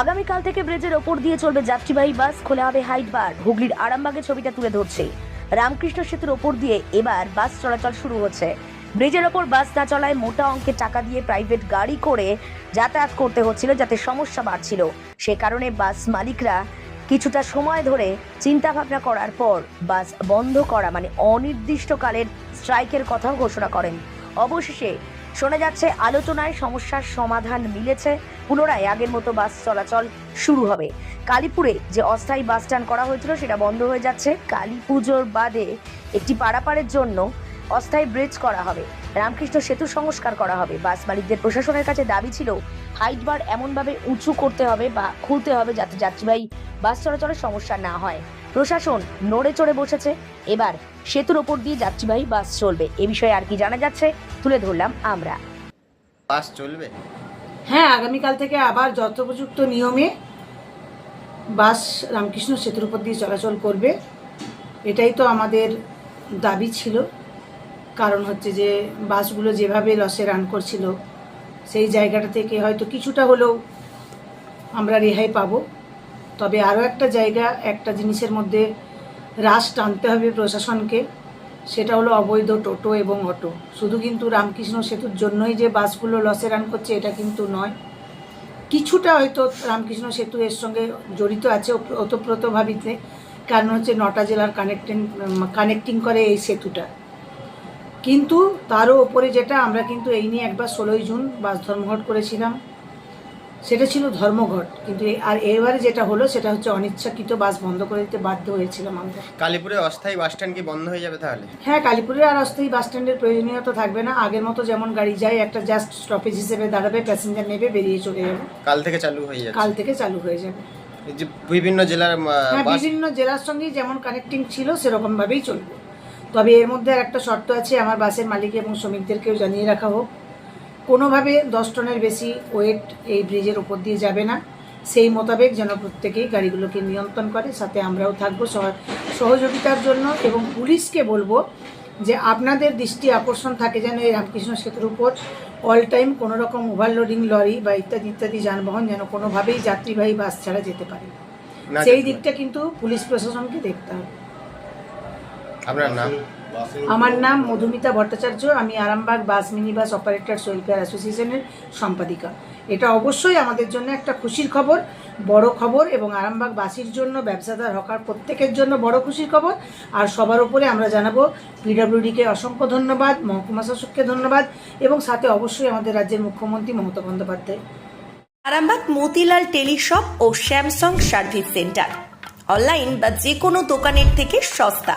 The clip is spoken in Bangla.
আগামীকাল থেকে ব্রিজের ওপর দিয়ে চলবে যাত্রীবাহী বাস, খোলা হবে হাইট বার। হুগলির আরামবাগে ছবিটা তুলে ধরছে। রামকৃষ্ণ সেতুর ওপর দিয়ে এবার বাস চলাচল শুরু হচ্ছে। ব্রিজের ওপর বাস না চলায় মোটা অঙ্কের টাকা দিয়ে প্রাইভেট গাড়ি করে যাতায়াত করতে হচ্ছিল যাতে সমস্যা বাড়ছিল। সে কারণে বাস মালিকরা কিছুটা সময় ধরে চিন্তা ভাবনা করার পর বাস বন্ধ করা মানে অনির্দিষ্টকালের স্ট্রাইকের কথাও ঘোষণা করেন। অবশেষে শোনা যাচ্ছে, আলোচনায় সমস্যার সমাধান মিলেছে। পুনরায় আগের মতো বাস চলাচল শুরু হবে। কালীপুরে যে অস্থায়ী বাস স্ট্যান্ড করা হয়েছিল, সেটা বন্ধ হয়ে যাচ্ছে। কালী পুজোর বাদে একটি পারাপারের জন্য অস্থায়ী ব্রিজ করা হবে। রামকৃষ্ণ সেতু সংস্কার করা হবে। বাস মালিকদের প্রশাসনের কাছে দাবি ছিল, হাইট বার এমনভাবে উঁচু করতে হবে বা খুলতে হবে যাতে যাত্রীবাহী বাস চলাচলের সমস্যা না হয়। প্রশাসন নড়ে চড়ে বসেছে। এবার সেতুর ওপর দিয়ে যাত্রীবাহী বাস চলবে। এ বিষয়ে আর কি জানা যাচ্ছে তুলে ধরলাম আমরা। বাস চলবে? হ্যাঁ আগামীকাল থেকে আবার যথোপযুক্ত নিয়মে বাস রামকৃষ্ণ সেতুর উপর দিয়ে চলাচল করবে। এটাই তো আমাদের দাবি ছিল। কারণ হচ্ছে যে বাসগুলো যেভাবে লসে রান করছিল সেই জায়গাটা থেকে হয়তো কিছুটা হলেও আমরা রেহাই পাবো। তবে আরও একটা জায়গা, একটা জিনিসের মধ্যে হ্রাস টানতে হবে প্রশাসনকে, সেটা হলো অবৈধ টোটো এবং অটো। শুধু কিন্তু রামকৃষ্ণ সেতুর জন্যই যে বাসগুলো লসে রান করছে, এটা কিন্তু নয়। কিছুটা হয়তো রামকৃষ্ণ সেতু এর সঙ্গে জড়িত আছে ওতপ্রোতভাবিতে। কারণ হচ্ছে নটা জেলার কানেক্টিং কানেক্টিং করে এই সেতুটা। কিন্তু তারও ওপরে যেটা, আমরা কিন্তু এই নিয়ে একবার ষোলোই জুন বাস ধর্মঘট করেছিলাম। সেটা ছিল ধর্মঘট। কিন্তু আর এবারে যেটা হলো সেটা হচ্ছে অনিচ্ছাকৃত বাস বন্ধ করে দিতে বাধ্য হয়েছিলাম আমরা কালীপুরে অস্থায়ী বাস স্ট্যান্ড কি বন্ধ হয়ে যাবে তাহলে? হ্যাঁ কালীপুরে আর অস্থায়ী বাস স্ট্যান্ডের প্রয়োজনীয়তা থাকবে না। আগের মতো যেমন গাড়ি যায় একটা জাস্ট স্টপেজ হিসেবে দাঁড়াবে প্যাসেঞ্জার নেবে বেরিয়ে চলে যাবে। কাল থেকে চালু হয়ে যাচ্ছে। কাল থেকে চালু হয়ে যাবে। যে বিভিন্ন জেলার হ্যাঁ বিভিন্ন জেলার সঙ্গেই যেমন কানেক্টিং ছিল সেরকম ভাবেই চলবে। তবে এর মধ্যে আর একটা শর্ত আছে আমার বাসের মালিক এবং শ্রমিকদেরকেও জানিয়ে রাখা হোক। কোনোভাবে দশ টনের বেশি ওয়েট এই ব্রিজের উপর দিয়ে যাবে না। সেই মোতাবেক যেন প্রত্যেকেই গাড়িগুলোকে নিয়ন্ত্রণ করে সাথে আমরাও থাকব সহ- সহযোগিতার জন্য এবং পুলিশকে বলব যে আপনাদের দৃষ্টি আকর্ষণ থাকে যেন এই রামকৃষ্ণ সেতুর উপর অল টাইম কোনো রকম ওভারলোডিং লরি বা ইত্যাদি ইত্যাদি যানবাহন যেন কোনোভাবেই যাত্রীবাহী বাস ছাড়া যেতে পারে। সেই দিকটা কিন্তু পুলিশ প্রশাসনকে দেখতে হবে। আপনার নাম? আমার নাম মধুমিতা ভট্টাচার্য, আমি Arambagh bus mini bus operators welfare অ্যাসোসিয়েশনের সম্পাদিকা। এটা অবশ্যই আমাদের জন্য একটা খুশির খবর, বড় খবর এবং আরামবাগ বাসির জন্য, ব্যবসাদার হকার প্রত্যেকের জন্য বড় খুশির খবর। আর সবার উপরে আমরা জানাব, পিডব্লিউডিকে অসংখ্য ধন্যবাদ, মহকুমা শাসককে ধন্যবাদ এবং সাথে অবশ্যই আমাদের রাজ্যের মুখ্যমন্ত্রী মমতা বন্দ্যোপাধ্যায়। আরামবাগ মতিলাল টেলিশপ ও স্যামসাং সার্ভিস সেন্টার। অনলাইন বা যে কোনো দোকানের থেকে সস্তা।